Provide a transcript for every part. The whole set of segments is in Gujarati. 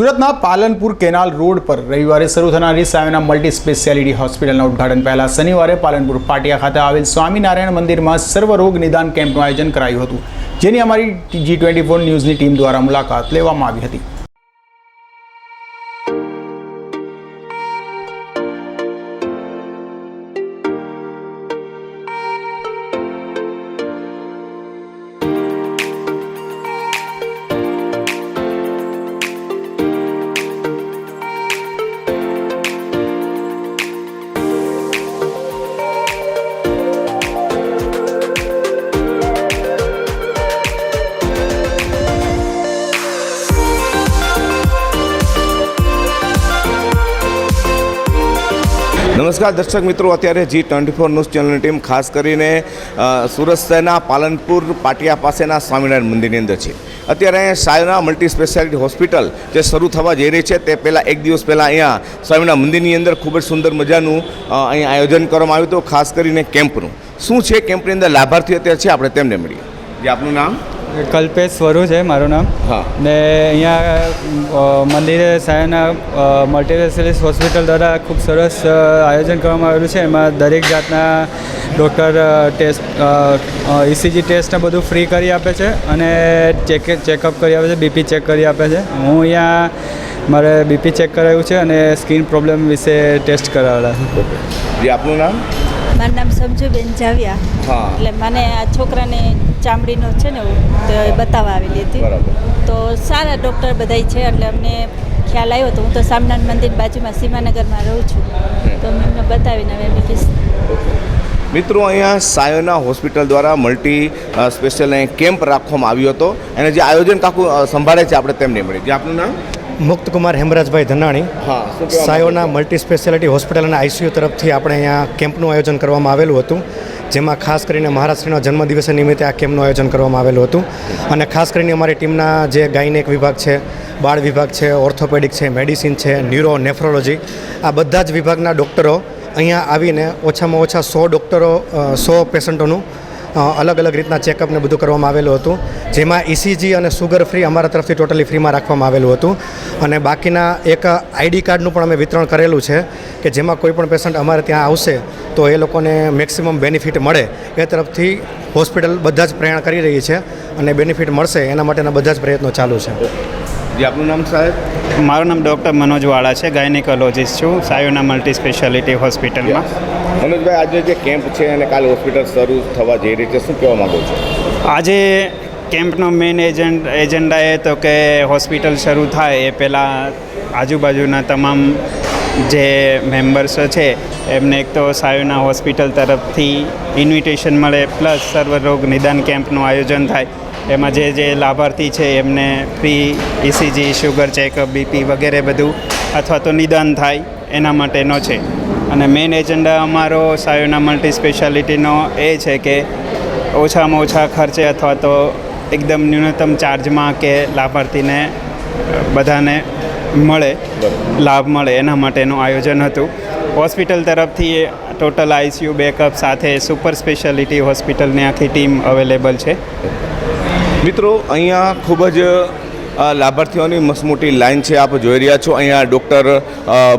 સુરતના પાલનપુર કેનાલ રોડ પર રવિવારે શરૂ થનારી સામેના મલ્ટી સ્પેશિયાલિટી હોસ્પિટલના ઉદ્ઘાટન પહેલા શનિવારે પાલનપુર પાટિયા ખાતે આવેલ સ્વામિનારાયણ મંદિરમાં સર્વરોગ નિદાન કેમ્પનું આયોજન કરાયું હતું, જેની અમારી જી ટ્વેન્ટી ફોર ન્યૂઝની ટીમ દ્વારા મુલાકાત લેવામાં આવી હતી. નમસ્કાર દર્શક મિત્રો, અત્યારે જી ટ્વેન્ટી ફોર ન્યૂઝ ચેનલની ટીમ ખાસ કરીને સુરત શહેરના પાલનપુર પાટિયા પાસેના સ્વામિનારાયણ મંદિરની અંદર છે. અત્યારે સાયના મલ્ટી સ્પેશિયાલિટી હોસ્પિટલ જે શરૂ થવા જઈ રહી છે, તે પહેલાં એક દિવસ પહેલાં અહીંયા સ્વામિનારાયણ મંદિરની અંદર ખૂબ જ સુંદર મજાનું અહીં આયોજન કરવામાં આવ્યું હતું, ખાસ કરીને કેમ્પનું. શું છે કેમ્પની અંદર લાભાર્થી અત્યારે છે, આપણે તેમને મળીએ. જે, આપનું નામ? કલ્પેશ સ્વરૂ છે મારું નામ. હા. ને અહીંયા મંદિરે સાયના મલ્ટીસ્પેશિયાલિસ્ટ હોસ્પિટલ દ્વારા ખૂબ સરસ આયોજન કરવામાં આવેલું છે. એમાં દરેક જાતના ડૉક્ટર ટેસ્ટ ઇસીજી ટેસ્ટ ને બધું ફ્રી કરી આપે છે અને ચેક ચેકઅપ કરી આપે છે બીપી ચેક કરી આપે છે. હું અહીંયા મારે બીપી ચેક કરાવ્યું છે અને સ્કિન પ્રોબ્લેમ વિશે ટેસ્ટ કરાવેલા છે. આપનું નામ? મારું નામ સમજુબેન જાવ્યા. હા. એટલે મને આ છોકરાને ચામડીનો છે ને એવું તો એ બતાવવા આવેલી હતી. તો સારા ડૉક્ટર બધાય છે એટલે અમને ખ્યાલ આવ્યો તો હું તો સામનાથ મંદિર બાજુમાં સીમાનગરમાં રહું છું. તો મેં એમને બતાવીને અમે બીજી મિત્રો અહીંયા સાયોના હોસ્પિટલ દ્વારા મલ્ટી સ્પેશિયલ કેમ્પ રાખવામાં આવ્યો હતો. અને જે આયોજન કાકું સંભાળે છે આપણે તેમને મળી જે આપનું નામ? Muktkumar Hemrajbhai Dhanani. Sayona multi speciality hospital અને આઈસીયુ તરફથી આપણે અહીંયા કેમ્પનું આયોજન કરવામાં આવેલું હતું જેમાં ખાસ કરીને મહારાષ્ટ્રના જન્મદિવસ નિમિત્તે આ કેમ્પનું આયોજન કરવામાં આવેલું હતું. અને ખાસ કરીને અમારી ટીમના જે ગાયનેક વિભાગ છે બાળ વિભાગ છે ઓર્થોપેડિક છે મેડિસિન છે ન્યુરો નેફ્રોલોજી આ બધા જ વિભાગના ડૉક્ટરો અહીંયા આવીને ઓછામાં ઓછા સો ડૉક્ટરો સો પેશન્ટોનું અલગ અલગ રીતના ચેકઅપ ને બધું કરવામાં આવેલું હતું. જેમાં ઇસીજી અને સુગર ફ્રી અમારા તરફથી ટોટલી ફ્રીમાં રાખવામાં આવેલું હતું. અને બાકીના એક આઈડી કાર્ડનું પણ અમે વિતરણ કરેલું છે કે જેમાં કોઈ પણ પેશન્ટ અમારે ત્યાં આવશે તો એ લોકોને મેક્સિમમ બેનિફિટ મળે. એ તરફથી હોસ્પિટલ બધા જ પ્રયાણ કરી રહી છે અને બેનિફિટ મળશે. એના માટેના બધા જ પ્રયત્નો ચાલુ છે. જે આપનું નામ સાહેબ? મારું નામ ડૉક્ટર મનોજ વાળા છે ગાયનેકોલોજીસ્ટ છું સાયોના મલ્ટી સ્પેશિયાલિટી હોસ્પિટલમાં મનોજભાઈ આજે જે કેમ્પ છે અને કાલે હોસ્પિટલ શરૂ થવા જઈ રહી છે શું કહેવા માગો છો? આજે કેમ્પનો મેઇન એજન્ટ એજન્ડા એ તો કે હોસ્પિટલ શરૂ થાય એ પહેલાં આજુબાજુના તમામ જે મેમ્બર્સો છે એમને એક તો સાયોના હોસ્પિટલ તરફથી ઇન્વિટેશન મળે પ્લસ સર્વરોગ નિદાન કેમ્પનું આયોજન થાય. એમાં જે જે લાભાર્થી છે એમને free ECG sugar checkup BP વગેરે બધું અથવા તો નિદાન થાય એના માટેનો છે. અને મેઇન એજન્ડા અમારો સાયોના મલ્ટી સ્પેશિયાલિટીનો એ છે કે ઓછામાં ઓછા ખર્ચે અથવા તો એકદમ ન્યૂનતમ ચાર્જમાં કે લાભાર્થીને બધાને મળે, લાભ મળે એના માટેનું આયોજન હતું. હોસ્પિટલ તરફથી ટોટલ આઈસીયુ બેકઅપ સાથે સુપર સ્પેશિયાલિટી હોસ્પિટલની આખી ટીમ અવેલેબલ છે. મિત્રો અહીંયા ખૂબ જ લાભાર્થીઓની મસમોટી લાઈન છે આપ જોઈ રહ્યા છો. અહીંયા ડૉક્ટર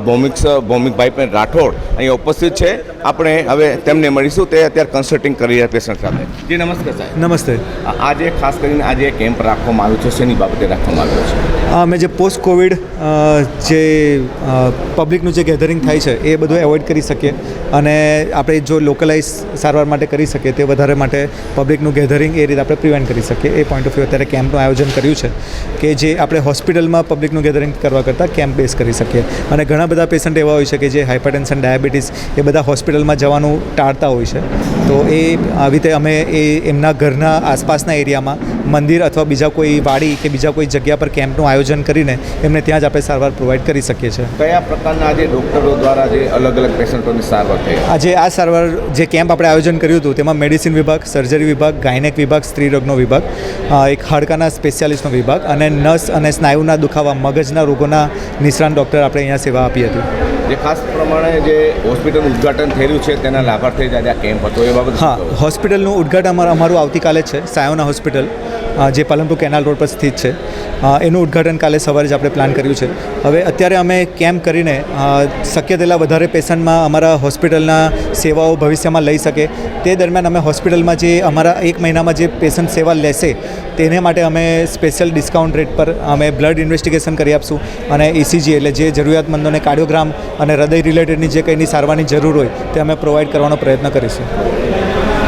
ભૌમિક ભૌમિકભાઈ પણ રાઠોડ અહીંયા ઉપસ્થિત છે. આપણે હવે તેમને મળીશું. તે અત્યારે કન્સલ્ટિંગ કરી રહ્યા પેશન્ટ સાથે. જી નમસ્તે સાહેબ. નમસ્તે. આજે ખાસ કરીને આજે કેમ્પ રાખવામાં આવ્યો છે. શેની બાબતે રાખવામાં આવ્યો છે? અમે જે પોસ્ટ કોવિડ જે પબ્લિકનું જે ગેધરિંગ થાય છે એ બધું એવોઇડ કરી શકીએ. અને આપણે જો લોકલાઇઝ સારવાર માટે કરી શકીએ તે વધારે માટે પબ્લિકનું ગેધરિંગ એ રીતે આપણે પ્રિવેન્ટ કરી શકીએ. એ પોઈન્ટ ઓફ વ્યૂ અત્યારે કેમ્પનું આયોજન કર્યું છે. કે જે આપણે હોસ્પિટલમાં પબ્લિકનું ગેધરિંગ કરવા કરતાં કેમ્પ બેઝ કરી શકીએ. અને ઘણા બધા પેશન્ટ એવા હોય છે કે જે હાઇપરટેન્શન ડાયાબિટીસ એ બધા હોસ્પિટલમાં જવાનું ટાળતા હોય છે. તો એ આવી રીતે અમે એ એમના ઘરના આસપાસના એરિયામાં મંદિર અથવા બીજા કોઈ વાડી કે બીજા કોઈ જગ્યા પર કેમ્પનું આયોજન કરીને એમને ત્યાં જ આપણે સારવાર પ્રોવાઈડ કરી શકીએ છીએ. કયા પ્રકારના આજે ડૉક્ટરો દ્વારા જે અલગ અલગ પેશન્ટોની સારવાર થઈ? આજે આ સારવાર જે કેમ્પ આપણે આયોજન કર્યું હતું તેમાં મેડિસિન વિભાગ સર્જરી વિભાગ ગાયનેક વિભાગ સ્ત્રી રોગનો વિભાગ એક હાડકાના સ્પેશિયાલિસ્ટનો વિભાગ અને નસ અને સ્નાયુના દુખાવા મગજના રોગોના નિષ્ણાંત ડૉક્ટર આપણે અહીંયા સેવા આપી હતી. જે ખાસ પ્રમાણે જે હોસ્પિટલનું ઉદ્ઘાટન થયેલું છે તેના લાભાર્થી આજે આ કેમ્પ હતો એ બાબત હા હોસ્પિટલનું ઉદ્ઘાટન અમારું આવતીકાલે છે સાયોના હોસ્પિટલ. જે પાલનપુર કેનાલ રોડ પર સ્થિત છે એનું ઉદ્ઘાટન કાલે સવારે જ આપણે પ્લાન કર્યું છે. હવે અત્યારે અમે કેમ્પ કરીને શક્ય તેટલા વધારે પેશન્ટમાં અમારા હોસ્પિટલના સેવાઓ ભવિષ્યમાં લઈ શકે. તે દરમિયાન અમે હોસ્પિટલમાં જે અમારા એક મહિનામાં જે પેશન્ટ સેવા લેશે, તેને માટે અમે સ્પેશિયલ ડિસ્કાઉન્ટ રેટ પર અમે બ્લડ ઇન્વેસ્ટિગેશન કરી આપશું. અને ઇસીજી એટલે જે જરૂરિયાતમંદોને કાર્ડિયોગ્રામ અને હૃદય રિલેટેડની જે કંઈની સારવારની જરૂર હોય, તે અમે પ્રોવાઈડ કરવાનો પ્રયત્ન કરીશું.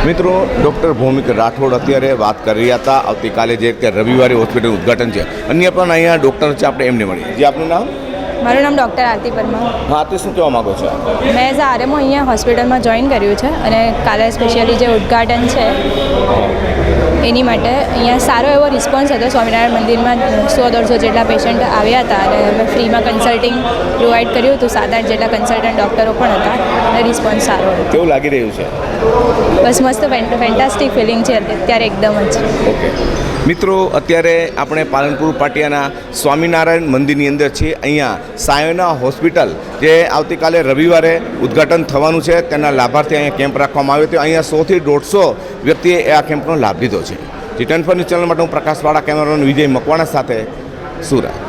મિત્રો ડૉક્ટર ભૌમિક રાઠોડ અત્યારે વાત કરી રહ્યા હતા. આવતીકાલે જે અત્યારે રવિવારે હોસ્પિટલ ઉદઘાટન છે. અન્ય પણ અહીંયા ડૉક્ટર છે આપણે એમને મળીએ. જે આપનું નામ? મારું નામ ડૉક્ટર આરતી પરમાર. હા આરતી શું કહેવા માગો છો? મેં આરએમઓ અહીંયા હોસ્પિટલમાં જોઈન કર્યું છે અને કાલે સ્પેશિયલી જે ઉદ્ઘાટન છે એની માટે અહીંયા સારો એવો રિસ્પોન્સ હતો. સ્વામિનારાયણ મંદિરમાં સો દોઢસો જેટલા પેશન્ટ આવ્યા હતા અને અમે ફ્રીમાં કન્સલ્ટિંગ પ્રોવાઈડ કર્યું હતું. સાત આઠ જેટલા કન્સલ્ટન્ટ ડૉક્ટરો પણ હતા અને રિસ્પોન્સ સારો હતો. કેવું લાગી રહ્યું છે? બસ મસ્ત ફેન્ટાસ્ટિક ફિલિંગ છે. અત્યારે એકદમ જ. ઓકે. મિત્રો અત્યારે આપણે પાલનપુર પાટિયાના સ્વામિનારાયણ મંદિરની અંદર છીએ. અહીંયા સાયોના હોસ્પિટલ જે આવતીકાલે રવિવારે ઉદ્ઘાટન થવાનું છે. તેના લાભાર્થી અહીંયા કેમ્પ રાખવામાં આવ્યો હતો. અહીંયા સોથી દોઢસો વ્યક્તિએ આ કેમ્પનો લાભ લીધો છે. જી ટેન ન્યૂઝ ચેનલ માટે હું પ્રકાશવાળા કેમેરામેન વિજય મકવાણા સાથે સુરત.